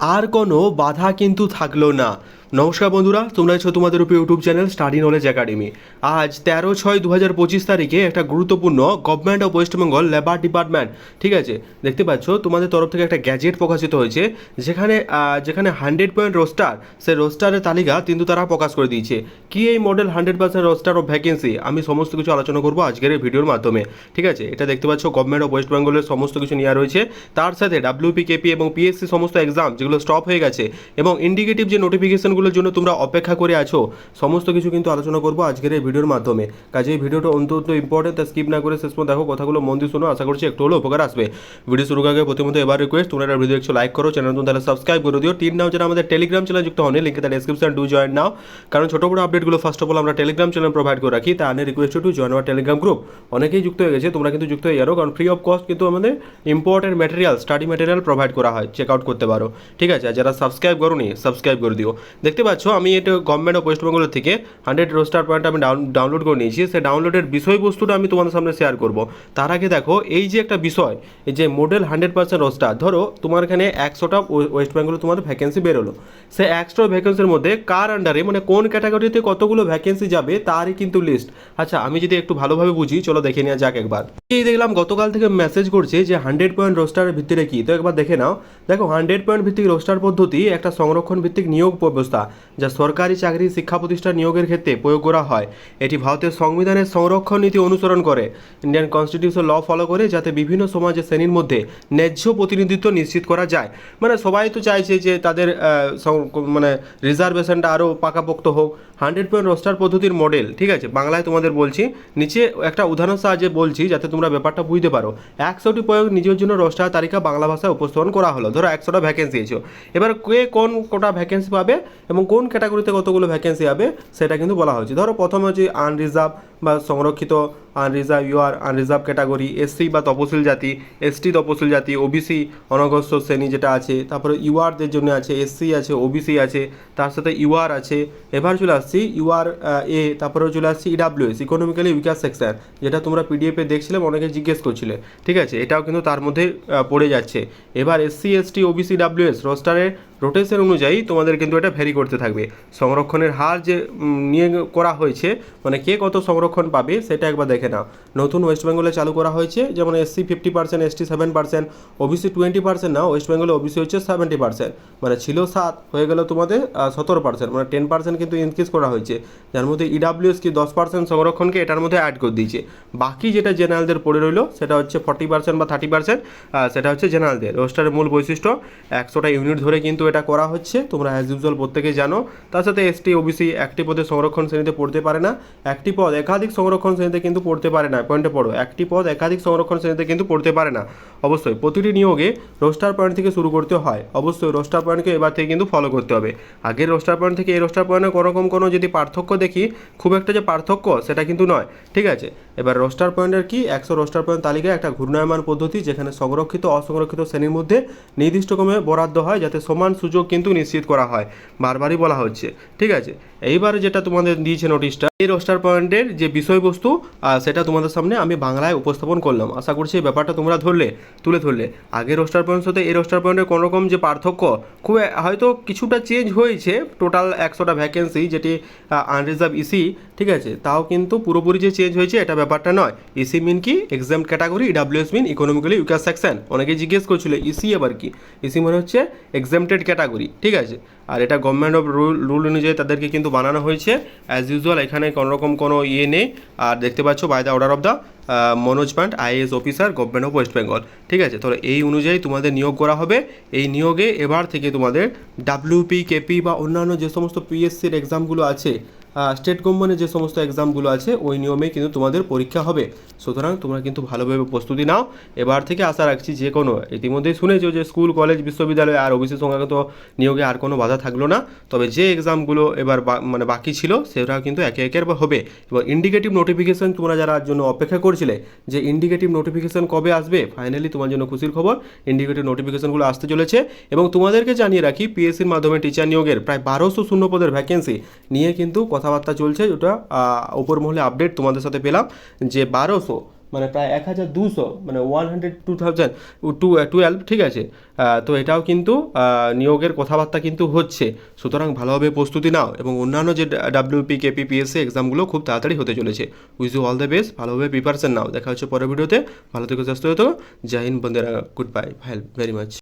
আর কোনো বাধা কিন্তু থাকল না। নমস্কার বন্ধুরা, তোমরা আছো তোমাদের উপর YouTube channel study knowledge academy আজ তেরো ছয় দু হাজার পঁচিশ তারিখে একটা গুরুত্বপূর্ণ government of West Bengal labour department ঠিক আছে? দেখতে পাচ্ছ, তোমাদের তরফ থেকে একটা গ্যাজেট প্রকাশিত হয়েছে, যেখানে যেখানে হান্ড্রেড পয়েন্ট রোস্টার সে রোস্টারের তালিকা কিন্তু তারা প্রকাশ করে দিয়েছে। কি এই model hundred percent roster of vacancy আমি সমস্ত কিছু আলোচনা করব আজকের এই ভিডিওর মাধ্যমে, ঠিক আছে? এটা দেখতে পাচ্ছ গভর্নমেন্ট অফ ওয়েস্ট বেঙ্গলের সমস্ত কিছু নেওয়া রয়েছে। তার সাথে ডাব্লিউপি কেপি এবং পিএসসি সমস্ত এক্সাম যেগুলো স্টপ হয়ে গেছে এবং ইন্ডিকেটিভ যে নোটিফিকেশনগুলোর জন্য তোমরা অপেক্ষা করে আছো, সমস্ত কিছু কিন্তু আলোচনা করব আজকের এই ভিডিওর মাধ্যমে। কাজে এই ভিডিওটা অন্তত ইম্পর্টেন্ট তা স্কিপ না করে শেষ পর্যন্ত দেখো, কথাগুলো মন দিয়ে শোনো, আশা করছি একটু হলেও উপকার আসবে। ভিডিও শুরু আগে প্রথমত এবার রিকোয়েস্ট তোমরা ভিডিও একটু লাইক করো চ্যানেল তুমি তাহলে সাবস্ক্রাইব করে দিও। তিন নাও যারা আমাদের টেলিগ্রাম চ্যানেল যুক্ত হন লিঙ্কে তার ডেসক্রিপশন টু জয়েন নাও কারণ ছোটো বড় আপডেটগুলো ফার্স্ট অফ অল আমরা টেলিগ্রাম চ্যানেল প্রোভাইড করে রাখি তা আনে request to join our Telegram group অনেকেই যুক্ত হয়ে গেছে, তোমরা কিন্তু যুক্ত হয়ে যাও কারণ ফ্রি অফ কস্ট কিন্তু আমাদের important material study material provide করা হয় চেক আউট করতে পারো। ঠিক আছে যারা সাবস্ক্রাইব করো নি সাবস্ক্রাইব করে দিও। দেখতে পাচ্ছ, আমি এটা গভর্নমেন্ট অফ ওয়েস্ট বেঙ্গলের থেকে হান্ড্রেড রোস্টার পয়েন্ট আমি ডাউনলোড করে নিয়েছি। সে ডাউনলোডের বিষয়বস্তুটা আমি তোমাদের সামনে শেয়ার করব। তার আগে দেখো, এই যে একটা বিষয় যে মডেল হান্ড্রেড পার্সেন্ট রোস্টার ধরো তোমার এখানে একশোটা ওয়েস্ট বেঙ্গলে তোমার ভ্যাকেন্সি বেরোলো। সে একশো ভ্যাকেন্সির মধ্যে কার আন্ডারে মানে কোন ক্যাটাগরিতে কতগুলো ভ্যাকেন্সি যাবে, তারই কিন্তু লিস্ট আচ্ছা আমি যদি একটু ভালোভাবে বুঝি, চলো দেখে নেওয়া যাক একবার। এই দেখলাম, গতকাল থেকে মেসেজ করছে যে হান্ড্রেড পয়েন্ট রোস্টারের ভিত্তিতে কি? তো একবার দেখে নাও। দেখো হান্ড্রেড পয়েন্ট ভিত্তিক রোস্টার পদ্ধতি একটা সংরক্ষণ ভিত্তিক নিয়োগ ব্যবস্থা। যা সরকারি চাকরি শিক্ষা প্রতিষ্ঠান নিয়োগের ক্ষেত্রে প্রয়োগ করা হয়। এটি ভারতের সংবিধানের সংরক্ষণ নীতি অনুসরণ করে। ইন্ডিয়ান কনস্টিটিউশন ল ফলো করে যাতে বিভিন্ন সমাজের শ্রেণির মধ্যে ন্যায্য প্রতিনিধিত্ব নিশ্চিত করা যায়। মানে সবাই তো চাইছে যে তাদের মানে রিজার্ভেশনটা আরও পাকাপোক্ত হোক। হান্ড্রেড পয়েন্ট রোস্টার পদ্ধতির মডেল, ঠিক আছে? বাংলায় তোমাদের বলছি, নিচে একটা উদাহরণ সাহায্যে বলছি যাতে তোমরা ব্যাপারটা বুঝতে পারো। একশোটি প্রয়োগ নিজের জন্য রোস্টার তালিকা বাংলা ভাষায় উপস্থাপন করা হলো। ধরো একশোটা ভ্যাকেন্সি এসেছ। এবার কে কোন কোটা ভ্যাকেন্সি পাবে? এবং কোন ক্যাটাগরিতে কতগুলো ভ্যাকেন্সি হবে, সেটা কিন্তু বলা হয়েছে। ধরো প্রথমে হচ্ছে আনরিজার্ভ বা সংরক্ষিত unreserve UR unreserve category SC বা তপশিল জাতি এসটি তপশিল জাতি ওবিসি অনগ্রস্ত শ্রেণি যেটা আছে, তারপরে ইউআরদের জন্য আছে এসসি আছে ওবিসি আছে, তার সাথে ইউআর আছে, এবার চলে আসছি ইউআর এ তারপরে চলে আসছি ইডাব্লিউএস ইকোনমিক্যালি উইকার সেকশন যেটা তোমরা পিডিএফে দেখছিলে, অনেকে জিজ্ঞেস করছিলে, ঠিক আছে? এটাও কিন্তু তার মধ্যে পড়ে যাচ্ছে। এবার এসসি এসটি ওবিসি ডাব্লিউএস রোস্টারের রোটেশন অনুযায়ী তোমাদের কিন্তু এটা ভ্যারি করতে থাকবে। সংরক্ষণের হার যে নিয়ে করা হয়েছে মানে কে কত সংরক্ষণ পাবে, সেটা একবার দেখে নাও। নতুন ওয়েস্ট বেঙ্গলে চালু করা হয়েছে, যেমন SC fifty percent ST seven percent OBC twenty percent না ওয়েস্ট বেঙ্গলে ওবিসি হচ্ছে সেভেন্টি পার্সেন্ট মানে ছিল সাত, হয়ে গেল তোমাদের সতেরো পার্সেন্ট মানে টেন পার্সেন্ট কিন্তু ইনক্রিজ করা হয়েছে। যার মধ্যে ইডাব্লিউএস কি দশ পার্সেন্ট সংরক্ষণকে এটার মধ্যে অ্যাড করে দিয়েছে। বাকি যেটা জেনারেলদের পড়ে রইল, সেটা হচ্ছে ফর্টি পার্সেন্ট বা থার্টি পার্সেন্ট সেটা হচ্ছে জেনারেলদের রোস্টারের মূল বৈশিষ্ট্য, একশোটা ইউনিট ধরে কিন্তু এটা করা হচ্ছে। তোমরা অ্যাজ ইউজুয়াল প্রত্যেকেই জানো। তার সাথে এসটি ওবিসি একটি পদে সংরক্ষণ শ্রেণীতে পড়তে পারে না। একটি পদ একাধিক সংরক্ষণ শ্রেণীতে কিন্তু পড়তে পারে না পয়েন্টে পড়ো। একটি পদ একাধিক সংরক্ষণ শ্রেণীতে কিন্তু পড়তে পারে না। অবশ্যই, প্রতিটি নিয়োগে রোস্টার পয়েন্ট থেকে শুরু করতে হয়। অবশ্যই রোস্টার পয়েন্টকে এবার থেকে কিন্তু ফলো করতে হবে। আগের রোস্টার পয়েন্ট থেকে এই রোস্টার পয়েন্টে কোনোরকম কোনো যদি পার্থক্য দেখি, খুব একটা যে পার্থক্য, সেটা কিন্তু নয়। ঠিক আছে? এবার রোস্টার পয়েন্টের কি? একশো রোস্টার পয়েন্ট তালিকায় একটা ঘূর্ণায়মান পদ্ধতি, যেখানে সংরক্ষিত, অসংরক্ষিত শ্রেণির মধ্যে নির্দিষ্ট ক্রমে বরাদ্দ হয়, যাতে সমান সুযোগ কিন্তু নিশ্চিত করা হয়। বারবারই বলা হচ্ছে। ঠিক আছে? এইবার যেটা তোমাদের দিয়েছে নোটিশটা এই রোস্টার পয়েন্টের যে বিষয়বস্তু সেটা তোমাদের সামনে আমি বাংলায় উপস্থাপন করলাম। আশা করছি এই ব্যাপারটা তোমরা ধরলে, তুলে ধরলে। আগের রোস্টার পয়েন্টের সাথে এই রোস্টার পয়েন্টের কোনো রকম যে পার্থক্য, খুব হয়তো কিছুটা চেঞ্জ হয়েছে। টোটাল একশোটা ভ্যাকেন্সি যেটি আনরিজার্ভ ইসি ঠিক আছে? তাও কিন্তু পুরোপুরি যে চেঞ্জ হয়েছে, এটা ব্যাপারটা নয়। ইসি মিন কি? Exam category WS mean economically weaker section অনেকে জিজ্ঞেস করছিল ইসি আবার কি? ইসি মানে হচ্ছে এক্সামটেড ক্যাটাগরি ঠিক আছে? আর এটা গভর্নমেন্ট অফ রুল রুল অনুযায়ী তাদেরকে কিন্তু বানানো হয়েছে। অ্যাজ ইউজুয়াল এখানে কোনোরকম কোনো ইয়ে নেই। আর দেখতে পাচ্ছ by the order of the Manoj Pant IAS officer, government of West Bengal. ঠিক আছে? তাহলে এই অনুযায়ী তোমাদের নিয়োগ করা হবে। এই নিয়োগে এবার থেকে তোমাদের ডাব্লিউপি কেপি বা অন্যান্য যে সমস্ত পিএসসির এক্সামগুলো আছে স্টেট গভর্নমেন্টের যে সমস্ত এক্সামগুলো আছে, ওই নিয়মে কিন্তু তোমাদের পরীক্ষা হবে। সুতরাং তোমরা কিন্তু ভালোভাবে প্রস্তুতি নাও। এবার থেকে আশা রাখছি যে কোনো ইতিমধ্যেই শুনেছো যে স্কুল, কলেজ, বিশ্ববিদ্যালয় আর ওবিসি সংক্রান্ত নিয়োগে আর কোনো বাধা থাকল না। তবে যে এক্সামগুলো এবার মানে বাকি ছিল, সেটাও কিন্তু একে একের হবে। এবং ইন্ডিকেটিভ নোটিফিকেশন তোমরা যারা জন্য অপেক্ষা করছিলে যে ইন্ডিকেটিভ নোটিফিকেশান কবে আসবে? ফাইনালি তোমার জন্য খুশির খবর ইন্ডিকেটিভ নোটিফিকেশানগুলো আসতে চলেছে এবং তোমাদেরকে জানিয়ে রাখি পিএসসির মাধ্যমে টিচার নিয়োগের প্রায় বারোশো শূন্য পদের ভ্যাকেন্সি নিয়ে কিন্তু কথাবার্তা চলছে ওটা ওপর মহলে আপডেট তোমাদের সাথে পেলাম যে বারোশো মানে প্রায় এক হাজার দুশো মানে one hundred two thousand two twelve ঠিক আছে। তো এটাও কিন্তু নিয়োগের কথাবার্তা কিন্তু হচ্ছে। সুতরাং ভালোভাবে প্রস্তুতি নাও এবং অন্যান্য যে ডাব্লিউপি কেপিপিএসসি এক্সামগুলো খুব তাড়াতাড়ি হতে চলেছে। Wish you all the best ভালোভাবে প্রিপারেশন নাও। দেখা হচ্ছে পরের ভিডিওতে ভালো থেকে, সুস্থ হতো জয় হিন্দ বন্ধুরা। Good bye very much